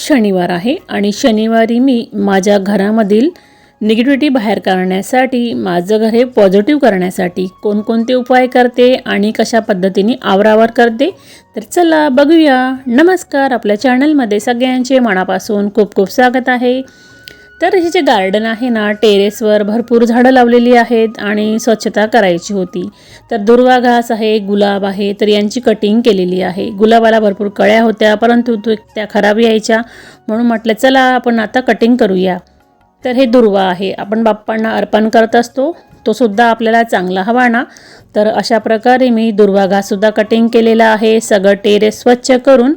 शनिवार आहे आणि शनिवारी मी माझ्या घरामधील निगेटिव्हिटी बाहेर काढण्यासाठी माझं घर हे पॉझिटिव्ह करण्यासाठी कोणकोणते उपाय करते आणि कशा पद्धतीने आवरावर करते? तर चला बघूया. नमस्कार. आपल्या चॅनलमध्ये सगळ्यांचे मनापासून खूप खूप स्वागत आहे. तर हे जे गार्डन आहे ना टेरेसवर भरपूर झाडं लावलेली आहेत आणि स्वच्छता करायची होती. तर दुर्वा घास आहे गुलाब आहे तर यांची कटिंग केलेली आहे. गुलाबाला भरपूर कळ्या होत्या परंतु तो त्या खराब यायच्या. म्हणून म्हटलं चला आपण आता कटिंग करूया. तर हे दुर्वा आहे. आपण बाप्पांना अर्पण करत असतो. तो सुद्धा आपल्याला चांगला हवा ना? तर अशा प्रकारे मी दुर्वा घाससुद्धा कटिंग केलेला आहे. सगळं टेरेस स्वच्छ करून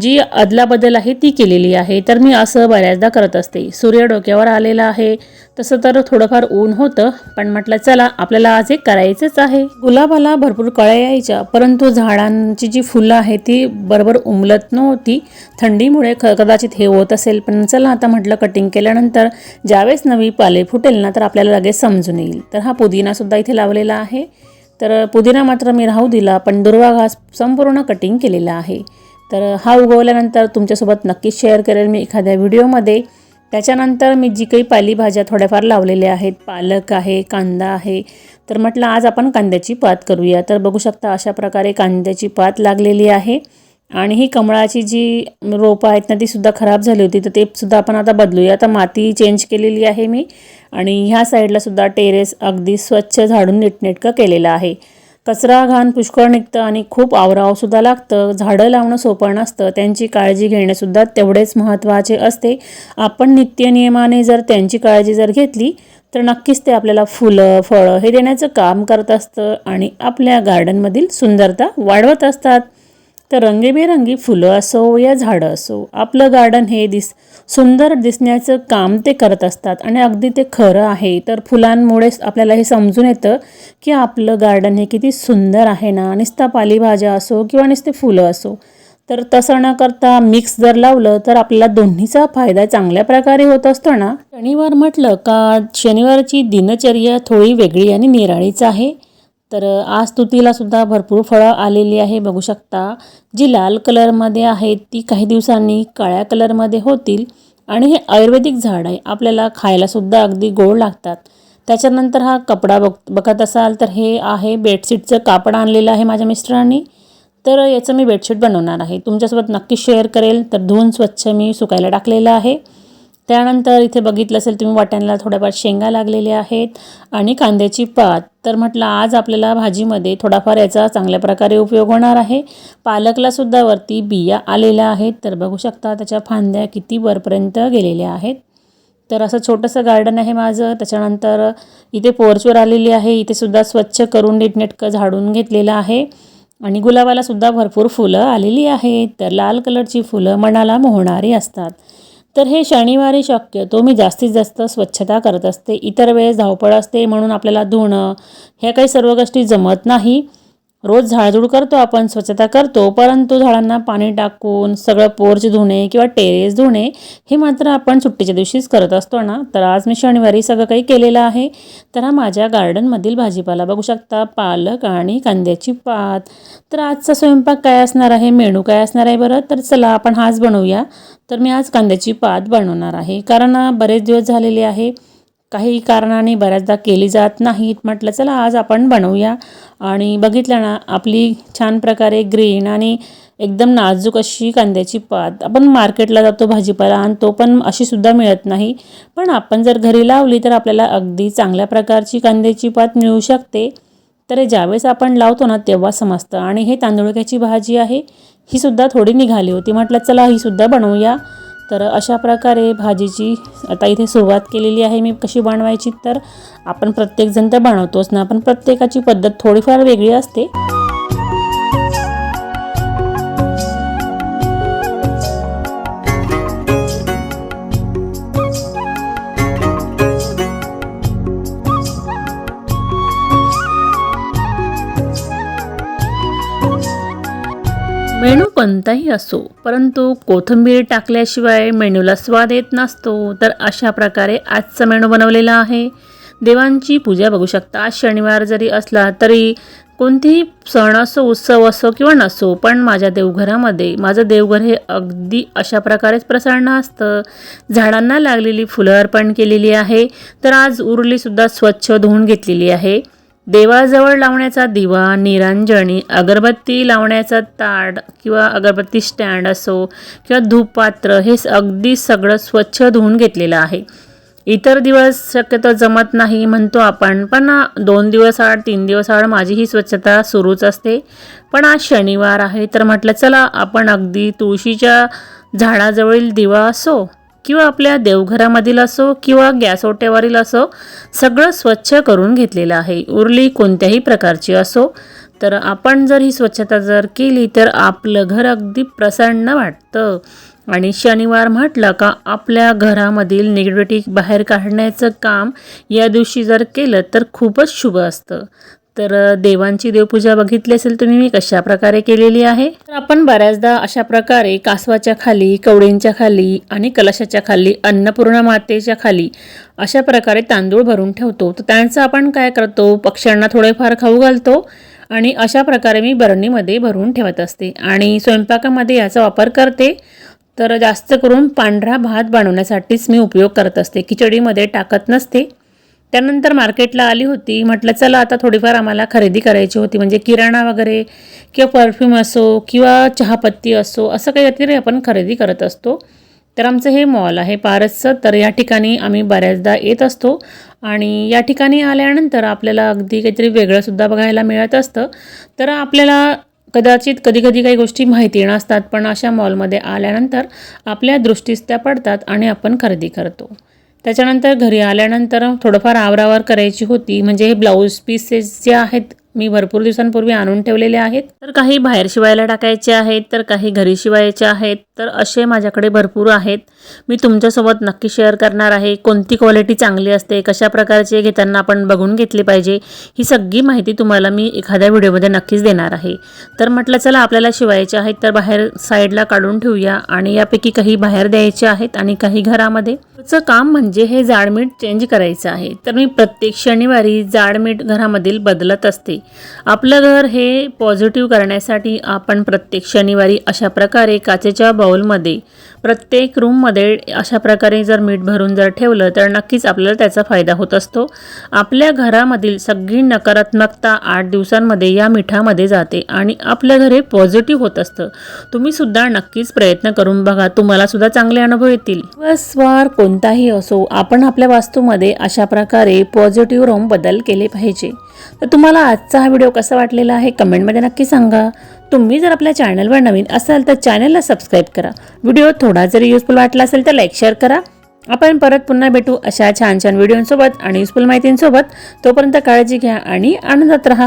जी अदलाबदल आहे ती केलेली आहे. तर मी असं बऱ्याचदा करत असते. सूर्य डोक्यावर आलेला आहे. तसं तर थोडंफार ऊन होतं. पण म्हटलं चला आपल्याला आज एक करायचंच आहे. गुलाबाला भरपूर कळ्या यायच्या. परंतु झाडांची जी फुलं आहे ती बरोबर उमलत नव्हती. थंडीमुळे ख कदाचित हे होत असेल. पण चला आता म्हटलं कटिंग केल्यानंतर ज्यावेळेस नवी पाले फुटेल ना तर आपल्याला लगेच समजून येईल. तर हा पुदिनासुद्धा इथे लावलेला आहे. तर पुदिना मात्र मी राहू दिला पण दुर्वा घास संपूर्ण कटिंग केलेला आहे. तर हा उगवल्यानंतर तुमच्यासोबत नक्कीच शेअर करेल मी एखाद्या व्हिडिओमध्ये त्याच्यानंतर मी जी काही पालेभाज्या थोड्याफार लावलेल्या आहेत पालक आहे कांदा आहे. तर म्हटलं आज आपण कांद्याची पात करूया. तर बघू शकता अशा प्रकारे कांद्याची पात लागलेली आहे. आणि ही कमळाची जी रोपं आहेत ना ती सुद्धा खराब झाली होती. तर ते सुद्धा आपण आता बदलूया. आता माती चेंज केलेली आहे मी. आणि ह्या साईडला सुद्धा टेरेस अगदी स्वच्छ झाडून नीटनेटकं केलेलं आहे. कचरा घाण पुष्कळ निघतं आणि खूप आवरावसुद्धा लागतं. झाडं लावणं सोपं नसतं. त्यांची काळजी घेणंसुद्धा तेवढेच महत्त्वाचे असते. आपण नित्यनियमाने जर त्यांची काळजी जर घेतली तर नक्कीच ते आपल्याला फुलं फळं हे देण्याचं काम करत असतं आणि आपल्या गार्डनमधील सुंदरता वाढवत असतात. तर रंगीबेरंगी फुलं असो या झाडं असो आपलं गार्डन हे दिस सुंदर दिसण्याचं काम ते करत असतात. आणि अगदी ते खरं आहे. तर फुलांमुळेच आपल्याला हे समजून येतं की आपलं गार्डन हे किती सुंदर आहे ना. नुसता पालेभाज्या असो किंवा नुसते फुलं असो. तर तसं न करता मिक्स जर लावलं तर आपल्याला दोन्हीचा फायदा चांगल्या प्रकारे होत असतो ना. शनिवार म्हटलं का शनिवारची दिनचर्या थोडी वेगळी आणि निराळीच आहे. तर आज तुतीलासुद्धा भरपूर फळं आलेली आहे बघू शकता. जी लाल कलरमध्ये आहेत ती काही दिवसांनी काळ्या कलरमध्ये होतील. आणि हे आयुर्वेदिक झाड आहे आपल्याला खायलासुद्धा अगदी गोड लागतात. त्याच्यानंतर हा कपडा बघ बघत असाल तर हे आहे बेडशीटचं कापड आणलेलं आहे माझ्या मिस्टरांनी. तर याचं मी बेडशीट बनवणार आहे. तुमच्यासोबत नक्की शेअर करेल. तर धुवून स्वच्छ मी सुकायला टाकलेलं आहे. त्यानंतर इथे बघितलं असेल तुम्ही वाट्यांना थोड्याफार शेंगा लागलेल्या आहेत आणि कांद्याची पात. तर म्हटलं आज आपल्याला भाजीमध्ये थोडाफार याचा चांगल्या प्रकारे उपयोग होणार आहे. पालकलासुद्धा वरती बिया आलेल्या आहेत. तर बघू शकता त्याच्या फांद्या किती वरपर्यंत गेलेल्या आहेत. तर असं छोटंसं गार्डन आहे माझं. त्याच्यानंतर इथे पोर्चवर आलेली आहे. इथे सुद्धा स्वच्छ करून नीटनेटकं झाडून घेतलेलं आहे. आणि गुलाबाला सुद्धा भरपूर फुलं आलेली आहेत. तर लाल कलरची फुलं मनाला मोहणारी असतात. तर हे शनिवारी शक्यतो मी जास्तीत जास्त स्वच्छता करत असते. इतर वेळेस धावपळ असते म्हणून आपल्याला धुणं ह्या काही सर्व गोष्टी जमत नाही. रोज झाडझूड करतो आपण स्वच्छता करतो परंतु झाडांना पाणी टाकून सगळं पोर्च धुणे किंवा टेरेस धुणे हे मात्र आपण सुट्टीच्या दिवशीच करत असतो ना? तर आज मी शनिवारी सगळं काही केलेलं आहे. तर हा माझ्या गार्डनमधील भाजीपाला बघू शकता. पालक आणि कांद्याची पात. तर आजचा स्वयंपाक काय असणार आहे? मेनू काय असणार आहे बरं? तर चला आपण हाच बनवूया. तर मी आज कांद्याची पात बनवणार आहे. कारण बरेच दिवस झालेले आहे. काही कारणाने बऱ्याचदा केली जात नाहीत. म्हटलं चला आज आपण बनवूया. आणि बघितलं ना आपली छान प्रकारे ग्रीन आणि एकदम नाजूक अशी कांद्याची पात. आपण मार्केटला जातो भाजीपाला आणि तो पण अशीसुद्धा मिळत नाही. पण आपण जर घरी लावली तर आपल्याला अगदी चांगल्या प्रकारची कांद्याची पात मिळू शकते. तर ज्यावेळेस आपण लावतो ना तेव्हा समजतं. आणि हे तांदुळक्याची भाजी आहे ही सुद्धा थोडी निघाली होती. म्हटलं चला ही सुद्धा बनवूया. तर अशा प्रकारे भाजीची आता इथे सुरुवात केलेली आहे मी कशी बनवायची तर आपण प्रत्येकजण तर बनवतोच ना पण प्रत्येकाची पद्धत थोडीफार वेगळी असते. कोणताही असो परंतु कोथिंबीर टाकल्याशिवाय मेनूला स्वाद येत नसतो तर अशा प्रकारे आजचा मेनू बनवलेला आहे. देवांची पूजा बघू शकता. आज शनिवार जरी असला तरी कोणतीही सण असो उत्सव असो किंवा नसो पण माझ्या देवघरामध्ये माझं देवघर हे अगदी अशा प्रकारेच प्रसन्न असतं. झाडांना लागलेली फुलं अर्पण केलेली आहे तर आज उरलीसुद्धा स्वच्छ धुवून घेतलेली आहे. देवाजवळ लावण्याचा दिवा निरांजणी अगरबत्ती लावण्याचा ताड किंवा अगरबत्ती स्टँड असो किंवा धूपपात्र हे अगदी सगळं स्वच्छ धुवून घेतलेलं आहे. इतर दिवस शक्यतो जमत नाही म्हणतो आपण पण दोन दिवस आड तीन दिवस आड माझी ही स्वच्छता सुरूच असते. पण आज शनिवार आहे तर म्हटलं चला आपण अगदी तुळशीच्या झाडाजवळील दिवा असो किंवा आपल्या देवघरामधील असो किंवा गॅस ओट्यावरील असो सगळं स्वच्छ करून घेतलेलं आहे. उरली कोणत्याही प्रकारची असो तर आपण जर ही स्वच्छता जर केली तर आपलं घर अगदी प्रसन्न वाटतं. आणि शनिवार म्हटलं का आपल्या घरामधील निगेटिव्हिटी बाहेर काढण्याचं काम या दिवशी जर केलं तर खूपच शुभ असतं. तर देवांची देवपूजा बघितली असेल तुम्ही मी कशा प्रकारे केलेली आहे? तर आपण बऱ्याचदा अशा प्रकारे कासवाच्या खाली कवडींच्या खाली आणि कलशाच्या खाली अन्नपूर्णा मातेच्या खाली अशा प्रकारे तांदूळ भरून ठेवतो. तर त्यांचं आपण काय करतो? पक्ष्यांना थोडेफार खाऊ घालतो आणि अशा प्रकारे मी बरणीमध्ये भरून ठेवत असते. आणि स्वयंपाकामध्ये याचा वापर करते. तर जास्त करून पांढरा भात बनवण्यासाठीच मी उपयोग करत असते. खिचडीमध्ये टाकत नसते. त्यानंतर मार्केटला आली होती. म्हटलं चला आता थोडीफार आम्हाला खरेदी करायची होती. म्हणजे किराणा वगैरे किंवा परफ्यूम असो किंवा चहापत्ती असो असं काहीतरी आपण खरेदी करत असतो. तर आमचं हे मॉल आहे पारसचं. तर या ठिकाणी आम्ही बऱ्याचदा येत असतो. आणि या ठिकाणी आल्यानंतर आपल्याला अगदी काहीतरी वेगळंसुद्धा बघायला मिळत असतं. तर आपल्याला कदाचित कधी कधी काही गोष्टी माहिती नसतात पण अशा मॉलमध्ये आल्यानंतर आपल्या दृष्टीस त्या पडतात आणि आपण खरेदी करतो. त्याच्यानंतर घरी आल्यानंतर थोडंफार आवरावर करायची होती. म्हणजे हे ब्लाऊज पीसेस जे आहेत मी भरपूर दिवसांपूर्वी आणून ठेवलेले आहेत. तर काही बाहेर शिवायला टाकायचे आहेत तर काही घरी शिवायचे आहेत. तर असे माझ्याकडे भरपूर आहेत. मी तुमच्यासोबत नक्की शेअर करणार आहे कोणती क्वालिटी चांगली असते कशा प्रकारचे घेताना आपण बघून घेतली पाहिजे ही सगळी माहिती तुम्हाला मी एखाद्या व्हिडिओमध्ये नक्कीच देणार आहे. तर म्हटलं चला आपल्याला शिवायचे आहेत तर बाहेर साईडला काढून ठेवूया. आणि यापैकी काही बाहेर द्यायचे आहेत आणि काही घरामध्ये. पुढचं काम म्हणजे हे जाडमीठ चेंज करायचं आहे. तर मी प्रत्येक शनिवारी जाडमीठ घरामधील बदलत असते. आपलं घर हे पॉझिटिव्ह करण्यासाठी आपण प्रत्येक शनिवारी अशा प्रकारे काचेच्या बाउलमध्ये प्रत्येक रूममध्ये अशा प्रकारे जर मीठ भरून जर ठेवलं तर नक्कीच आपल्याला त्याचा फायदा होत असतो. आपल्या घरामधील सगळी नकारात्मकता आठ दिवसांमध्ये या मिठामध्ये जाते आणि आपल्या हे पॉझिटिव्ह होत असतं. तुम्ही सुद्धा नक्कीच प्रयत्न करून बघा तुम्हालासुद्धा चांगले अनुभव येतील. स्वार कोणताही असो आपण आपल्या वास्तूमध्ये अशा प्रकारे पॉझिटिव्ह रोम बदल केले पाहिजे. तर तुम्हाला आजचा हा व्हिडिओ कसा वाटलेला आहे कमेंटमध्ये नक्की सांगा. तुम्ही जर आपल्या चॅनलवर नवीन असाल तर चॅनलला सबस्क्राईब करा. व्हिडिओ थोडा जरी युजफुल वाटला असेल तर लाईक शेअर करा. आपण परत पुन्हा भेटू अशा छान छान व्हिडिओंसोबत आणि युजफुल माहितींसोबत. तोपर्यंत काळजी घ्या आणि आनंदात राहा.